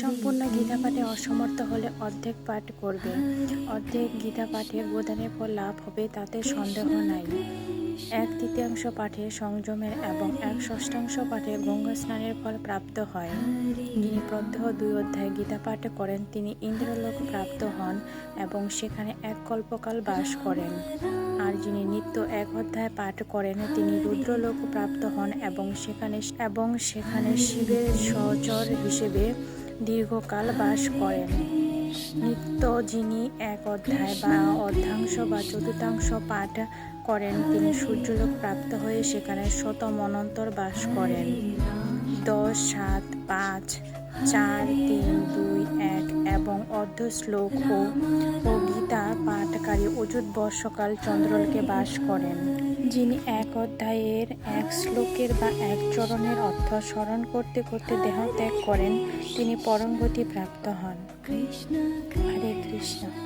সম্পূর্ণ গীতা পাঠে অসমর্থ হলে অর্ধেক পাঠ করবে। অর্ধেক গীতা পাঠে গোদানের ফল লাভ হবে তাতে সন্দেহ নাই। এক তৃতীয়াংশ পাঠে সংযমের এবং এক ষষ্ঠাংশ পাঠে গঙ্গা স্নানের ফল প্রাপ্ত হয়। যিনি প্রত্যহ দুই অধ্যায় গীতা পাঠ করেন, তিনি ইন্দ্রলোক প্রাপ্ত হন এবং সেখানে এক কল্পকাল বাস করেন। যিনি নিত্য এক অধ্যায় পাঠ করেন তিনি রুদ্রলোক প্রাপ্ত হন এবং সেখানে এবং সেখানে শিবের সহচর হিসেবে দীর্ঘকাল বাস করেন। নিত্য যিনি এক অধ্যায় বা অর্ধাংশ বা চতুর্থাংশ পাঠ করেন তিনি সূর্যলোক প্রাপ্ত হয়ে সেখানে শত মনন্তর বাস করেন। দশ সাত পাঁচ চার তিন দুই এক শ্লোক ও গীতা পাঠকারী অযুত বর্ষকাল চন্দ্রলকে বাস করেন, যিনি এক অধ্যায়ের এক শ্লোকের বা এক চরণের অর্থ স্মরণ করতে করতে দেহ ত্যাগ করেন, তিনি পরমগতি প্রাপ্ত হন। কৃষ্ণ হরে কৃষ্ণ।